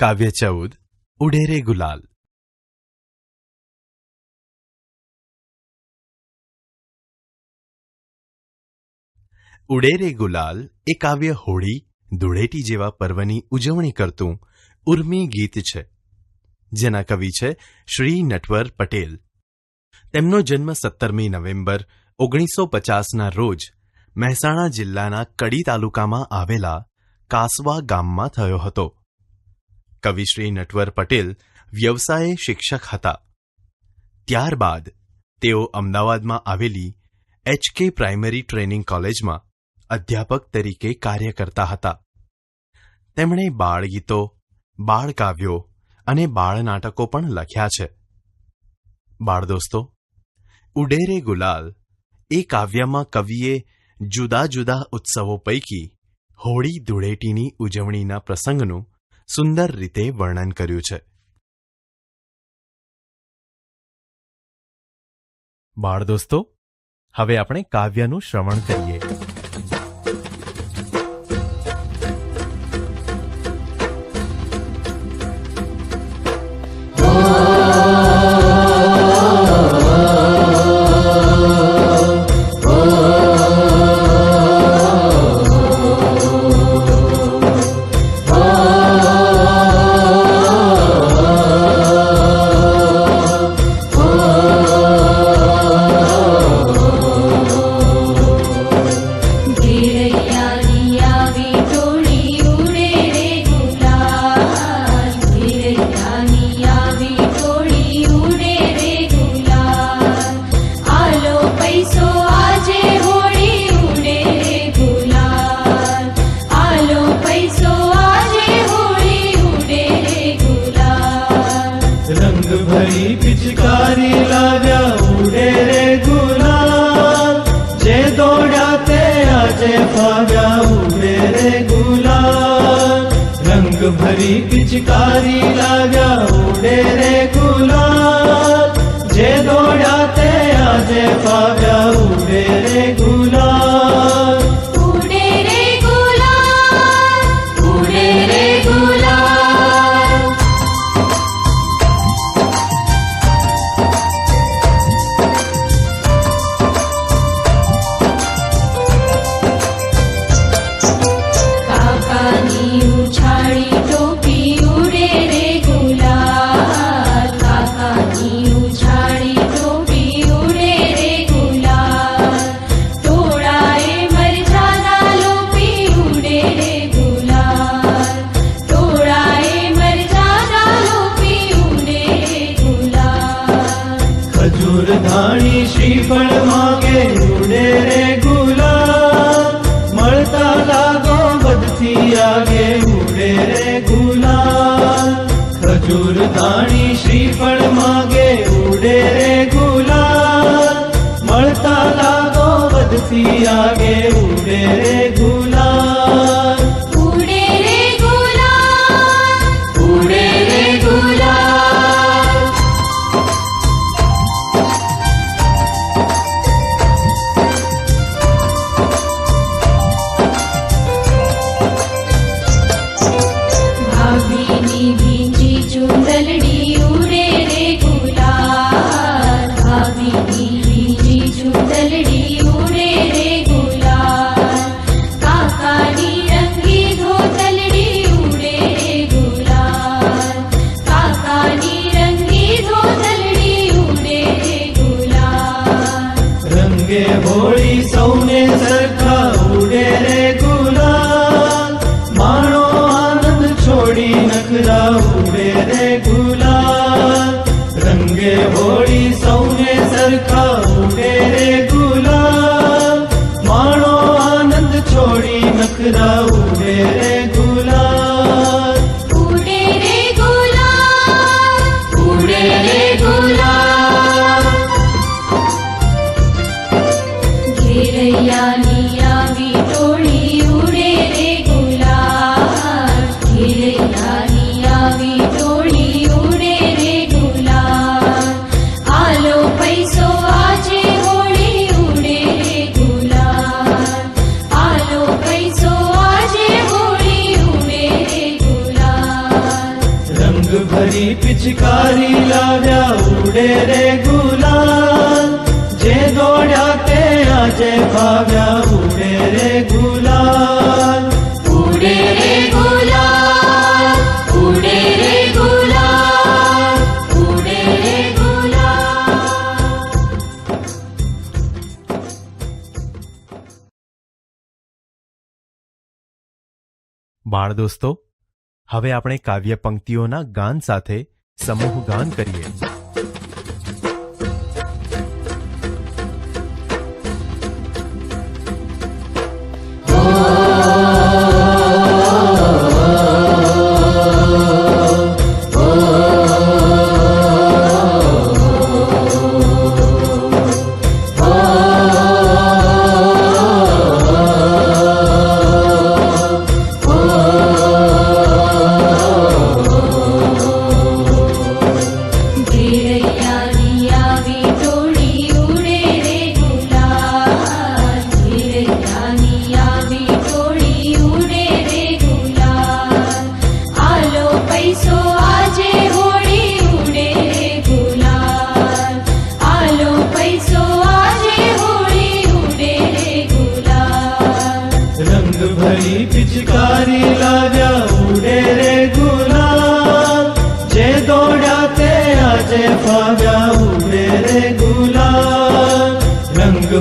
કાવ્ય ચૌદ ઉડેરે ગુલાલ ઉડેરે ગુલાલ એ કાવ્ય હોળી, ધૂળેટી જેવા પર્વની ઉજવણી કરતું ઉર્મી ગીત છે, જેના કવિ છે શ્રી નટવર પટેલ. તેમનો જન્મ સત્તરમી નવેમ્બર ઓગણીસો પચાસના રોજ મહેસાણા જિલ્લાના કડી તાલુકામાં આવેલા કાસવા ગામમાં થયો હતો. કવિ શ્રી નટવર પટેલ વ્યવસાયે શિક્ષક હતા. ત્યારબાદ તેઓ અમદાવાદમાં આવેલી એચકે પ્રાઇમરી ટ્રેનિંગ કોલેજમાં અધ્યાપક તરીકે કાર્ય કરતા હતા. તેમણે બાળગીતો, બાળકાવ્યો અને બાળનાટકો પણ લખ્યા છે. બાળદોસ્તો, ઉડેરે ગુલાલ એ કાવ્યમાં કવિએ જુદા જુદા ઉત્સવો પૈકી હોળી ધૂળેટીની ઉજવણીના પ્રસંગનું સુંદર રીતે વર્ણન કર્યું છે. બાળ દોસ્તો હવે આપણે કાવ્યનું શ્રવણ કરીએ. રંગ ભરી પિચકારી લાવ્યા ઉડે રે ગુલાલ જે દોડ્યા તે આજે ફાવ્યા ઉડે રે ગુલાલ રંગ ભરી પિચકારી લાવ્યા ઉડે રે ગુલાલ જે દોડ્યા તે આજે ફાવ્યા ઉડે રે ગુલાલ ની પિચકારી લાવ્યા ઉડે રે ગુલાલ. જે દોડ્યા તે આજે ભાવ્યા ઉડે રે ગુલાલ. ઉડે રે બાળ દોસ્તો હવે આપણે કાવ્ય પંક્તિઓના ગાન સાથે સમૂહ ગાન કરીએ.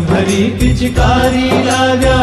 ભરી પિચકારી લાવ્યા.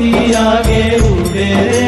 સિયા કે ઉડે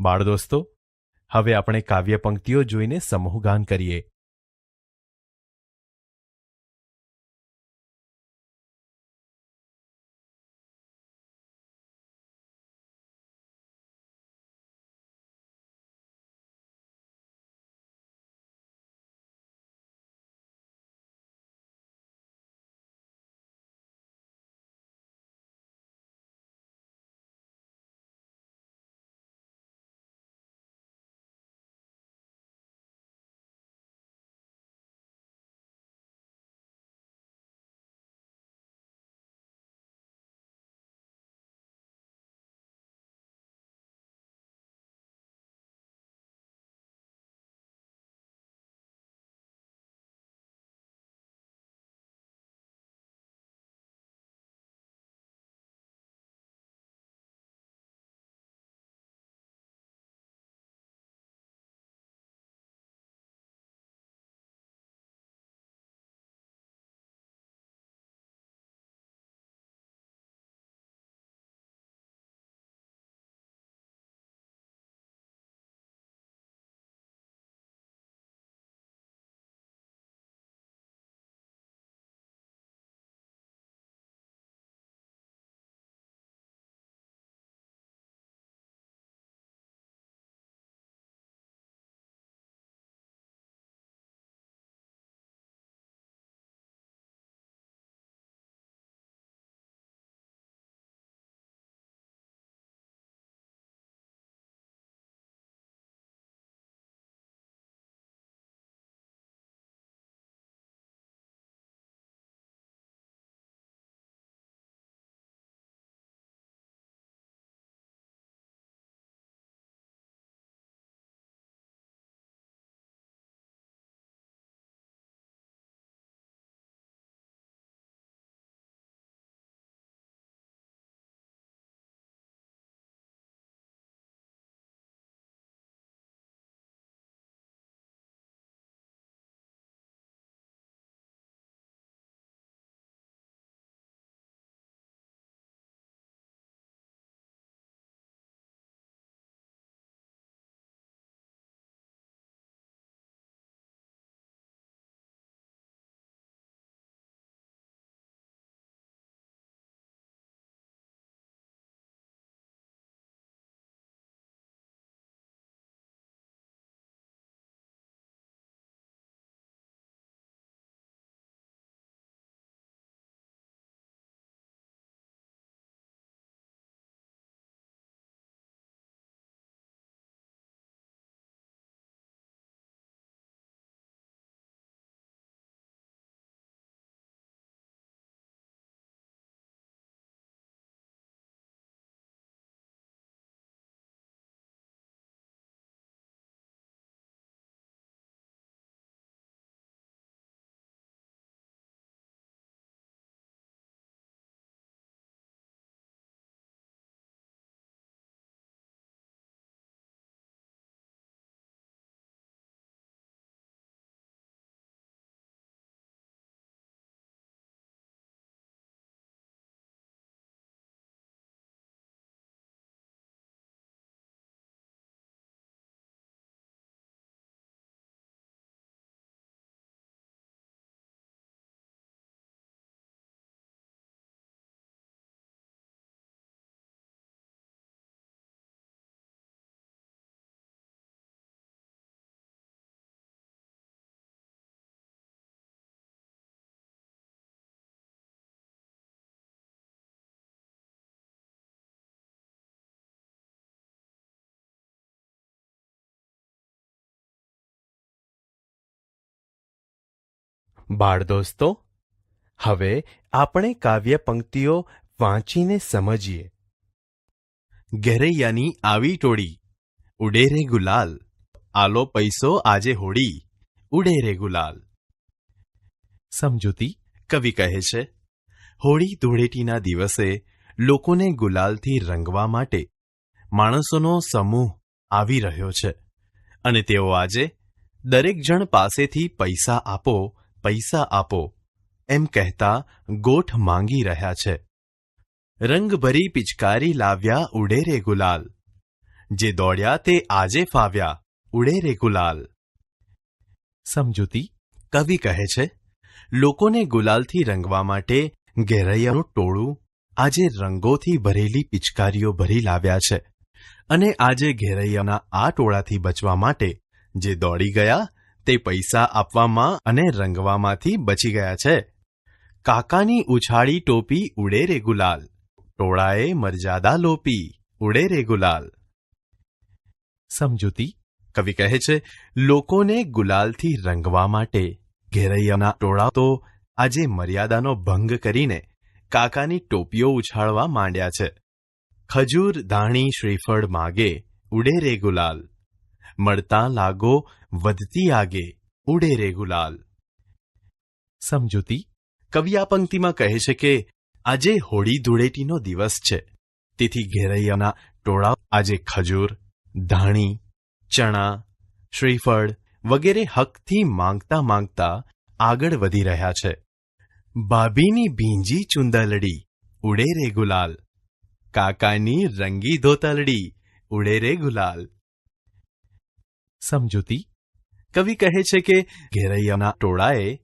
બાળદોસ્તો હવે આપણે કાવ્ય પંક્તિઓ જોઈને સમૂહગાન કરીએ. બાળ દોસ્તો હવે આપણે કાવ્ય પંક્તિઓ વાંચીને સમજીએ. ઘેરૈયાની આવી ટોળી, ઉડે રે ગુલાલ, આલો પૈસો આજે હોડી ઉડે રે ગુલાલ. સમજૂતી કવિ કહે છે, હોળી ધૂળેટીના દિવસે લોકોને ગુલાલથી રંગવા માટે માણસોનો સમૂહ આવી રહ્યો છે અને તેઓ આજે દરેક જણ પાસેથી પૈસા આપો પૈસા આપો, એમ કહેતા ગોઠ માંગી રહ્યા છે. રંગભરી પિચકારી લાવ્યા ઉડે રે ગુલાલ. જે દોડ્યા તે આજે ફાવ્યા ઉડે રે ગુલાલ. સમજૂતી, કવિ કહે છે, લોકોને ગુલાલથી રંગવા માટે ઘેરૈયાનું ટોળું આજે રંગોથી ભરેલી પિચકારીઓ ભરી લાવ્યા છે. અને આજે ઘેરૈયાના આ ટોળાથી બચવા માટે જે દોડી ગયા તે પૈસા આપવામાં અને રંગવામાંથી બચી ગયા છે. કાકાની ઉછાળી ટોપી ઉડે રે ગુલાલ. ટોળાએ મર્યાદા લોપી ઉડે રે ગુલાલ. સમજૂતી? કવિ કહે છે, લોકોને ગુલાલથી રંગવા માટે ઘેરૈયાના ટોળા તો આજે મર્યાદાનો ભંગ કરીને કાકાની ટોપીઓ ઉછાળવા માંડ્યા છે. ખજૂર, ધાણી, શ્રીફળ માગે, ઉડે રે ગુલાલ. મળતા લાગો, વધતી આગે, ઉડે રે ગુલાલ. સમજૂતી? કવિ આ પંક્તિમાં કહે છે કે, આજે હોળી ધૂળેટીનો દિવસ છે. તેથી ઘેરૈયાના ટોળા આજે ખજૂર, ધાણી, ચણા, શ્રીફળ વગેરે હકથી માંગતા માંગતા આગળ વધી રહ્યા છે. ભાભીની ભીંજી ચુંદલડી, ઉડે રે ગુલાલ. કાકાની રંગી ધોતલડી, ઉડે રે ગુલાલ. સમજૂતી? કવિ કહે છે કે ઘેરૈયાના ટોળાએ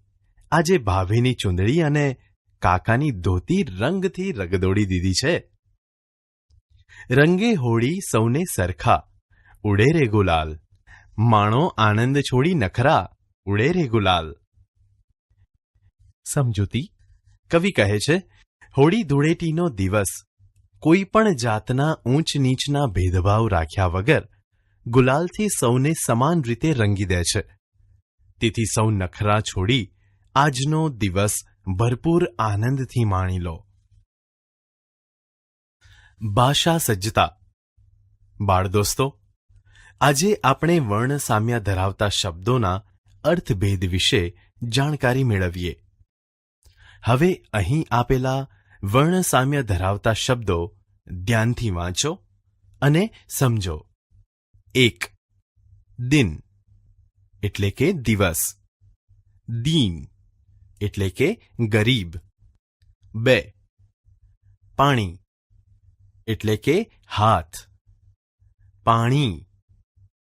આજે ભાભીની ચુંદડી અને કાકાની ધોતી રંગથી રગદોડી દીધી છે. રંગે હોળી સૌને સરખા, ઉડે રે ગુલાલ. માણો આનંદ છોડી નખરા, ઉડે રે ગુલાલ. સમજૂતી? કવિ કહે છે, હોળી ધૂળેટીનો દિવસ કોઈ પણ જાતના ઊંચ નીચના ભેદભાવ રાખ્યા વગર ગુલાલથી સૌને સમાન રીતે રંગી દે છે. તેથી સૌ નખરા છોડી આજનો દિવસ ભરપૂર આનંદથી માણી લો. ભાષા સજ્જતા. બાળ દોસ્તો આજે આપણે વર્ણ સામ્ય ધરાવતા શબ્દોના અર્થભેદ વિશે જાણકારી મેળવીએ. હવે અહીં આપેલા વર્ણ સામ્ય ધરાવતા શબ્દો ધ્યાનથી વાંચો અને સમજો. એક દિન એટલે કે દિવસ દીન એટલે કે ગરીબ બે પાણી એટલે કે હાથ પાણી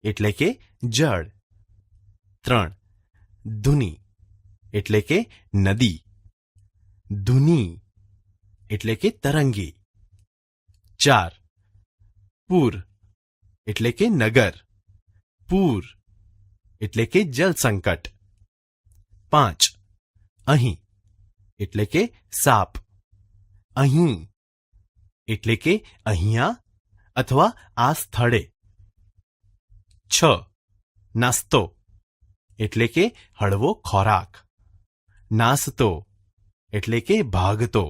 એટલે કે જળ ત્રણ ધુની એટલે કે નદી ધુની એટલે કે તરંગી ચાર પૂર એટલે કે નગર પૂર એટલે કે જલ સંકટ પાંચ અહીં એટલે કે સાપ અહીં એટલે કે અહીંયા અથવા આ સ્થળે છ નાસ્તો એટલે કે હળવો ખોરાક નાસ્તો એટલે કે ભાગતો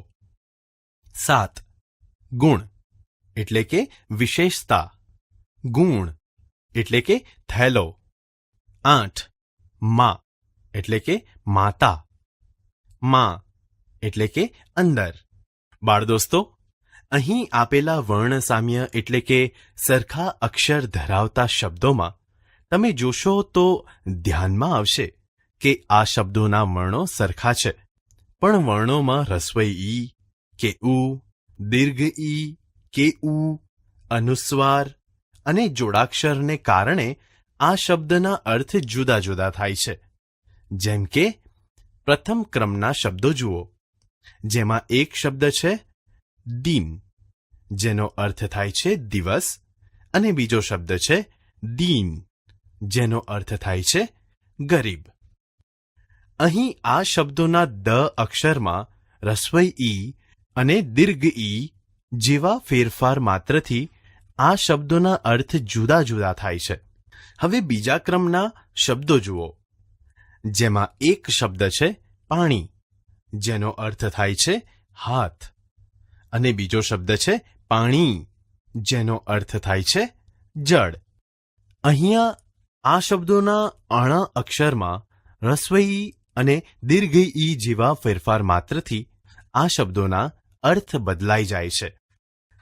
સાત ગુણ એટલે કે વિશેષતા ગુણ, એટલે કે થેલો. આઠ, માં, એટલે કે માતા. માં, એટલે કે અંદર. બાળ દોસ્તો અહીં આપેલા વર્ણ સામ્ય એટલે કે સરખા અક્ષર ધરાવતા શબ્દોમાં તમે જોશો તો ધ્યાનમાં આવશે કે આ શબ્દોના વર્ણો સરખા છે, પણ વર્ણોમાં રસ્વઈ ઈ, કે ઉ, દીર્ઘ ઈ, કે ઉ, અનુસ્વાર અને જોડાક્ષરને કારણે આ શબ્દના અર્થ જુદા જુદા થાય છે. જેમ કે, પ્રથમ ક્રમના શબ્દો જુઓ. જેમાં એક શબ્દ છે, દિન, જેનો અર્થ થાય છે દિવસ, અને બીજો શબ્દ છે, દીન, જેનો અર્થ થાય છે, ગરીબ. અહીં આ શબ્દોના દ અક્ષરમાં રસ્વઈ ઈ અને દીર્ઘ ઈ જેવા ફેરફાર માત્રથી આ શબ્દોના અર્થ જુદા જુદા થાય છે. હવે બીજા ક્રમના શબ્દો જુઓ. જેમાં એક શબ્દ છે પાણી, જેનો અર્થ થાય છે હાથ. અને બીજો શબ્દ છે પાણી, જેનો અર્થ થાય છે જળ. અહીંયા આ શબ્દોના અણા અક્ષરમાં રસ્વઈ અને દીર્ઘ ઈ જેવા ફેરફાર માત્રથી આ શબ્દોના અર્થ બદલાઈ જાય છે.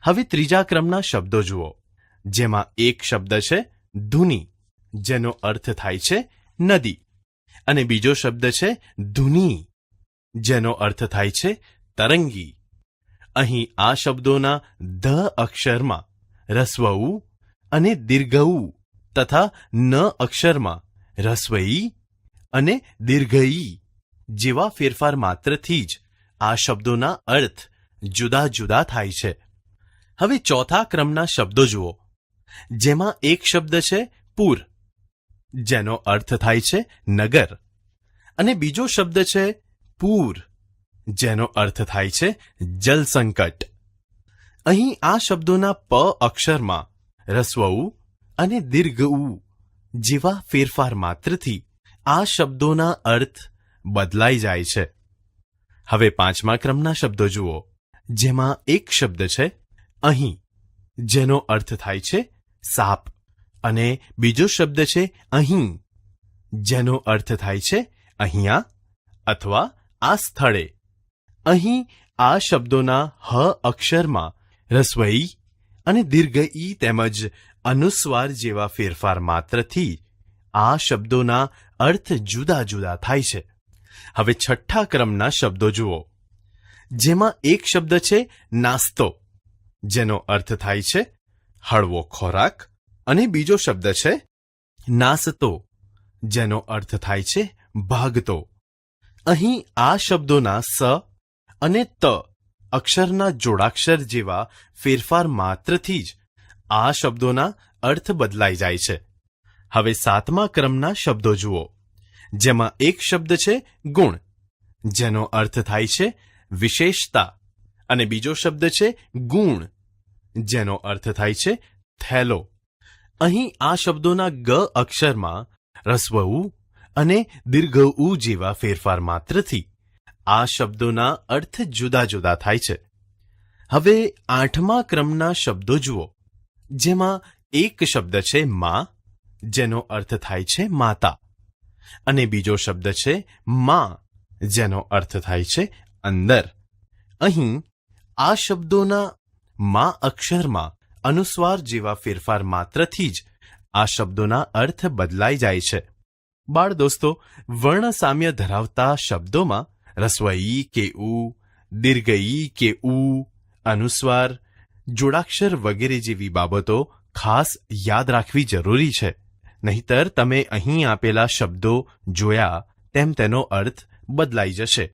હવે ત્રીજા ક્રમના શબ્દો જુઓ. જેમાં એક શબ્દ છે, ધૂની, જેનો અર્થ થાય છે, નદી. અને બીજો શબ્દ છે, ધૂની, જેનો અર્થ થાય છે, તરંગી. અહીં આ શબ્દોના ધ અક્ષરમાં રસ્વઉ અને દીર્ઘઉ તથા ન અક્ષરમાં રસ્વઈ અને દીર્ઘઈ જેવા ફેરફાર માત્રથી જ આ શબ્દોના અર્થ જુદા જુદા થાય છે. હવે ચોથા ક્રમના શબ્દો જુઓ. જેમાં એક શબ્દ છે પૂર, જેનો અર્થ થાય છે નગર. અને બીજો શબ્દ છે પૂર, જેનો અર્થ થાય છે જલસંકટ. અહીં આ શબ્દોના પ અક્ષરમાં રસ્વઉ અને દીર્ઘ ઉ જેવા ફેરફાર માત્રથી આ શબ્દોના અર્થ બદલાઈ જાય છે. હવે પાંચમા ક્રમના શબ્દો જુઓ, જેમાં એક શબ્દ છે અહીં. જેનો અર્થ થાય છે સાપ. અને બીજો શબ્દ છે અહીં. જેનો અર્થ થાય છે અહીંયા અથવા આ સ્થળે. અહીં આ શબ્દોના હ અક્ષરમાં રસવઈ અને દીર્ઘ ઈ તેમજ અનુસ્વાર જેવા ફેરફાર માત્રથી આ શબ્દોના અર્થ જુદા જુદા થાય છે. હવે છઠ્ઠા ક્રમના શબ્દો જુઓ. જેમાં એક શબ્દ છે નાસ્તો. જેનો અર્થ થાય છે હળવો ખોરાક અને બીજો શબ્દ છે નાસતો, જેનો અર્થ થાય છે ભાગતો. અહીં આ શબ્દોના સ અને ત અક્ષરના જોડાક્ષર જેવા ફેરફાર માત્રથી જ આ શબ્દોના અર્થ બદલાઈ જાય છે. હવે સાતમા ક્રમના શબ્દો જુઓ, જેમાં એક શબ્દ છે ગુણ, જેનો અર્થ થાય છે વિશેષતા અને બીજો શબ્દ છે ગુણ. જેનો અર્થ થાય છે થેલો. અહીં આ શબ્દોના ગ અક્ષરમાં રસ્વ ઉ અને દીર્ઘ ઉ જેવા ફેરફાર માત્રથી આ શબ્દોના અર્થ જુદા જુદા થાય છે. હવે આઠમા ક્રમના શબ્દો જુઓ, જેમાં એક શબ્દ છે મા, જેનો અર્થ થાય છે માતા, અને બીજો શબ્દ છે મા, જેનો અર્થ થાય છે અંદર. અહીં આ શબ્દોના માં અક્ષરમાં અનુસ્વાર જેવા ફેરફાર માત્રથી જ આ શબ્દોના અર્થ બદલાઈ જાય છે. બાળ દોસ્તો, વર્ણ સામ્ય ધરાવતા શબ્દોમાં રસવઈ કે ઉ, દીર્ઘઈ કે ઉ, અનુસ્વાર, જોડાક્ષર વગેરે જેવી બાબતો ખાસ યાદ રાખવી જરૂરી છે. નહીતર તમે અહીં આપેલા શબ્દો જોયા તેમ તેનો અર્થ બદલાઈ જશે.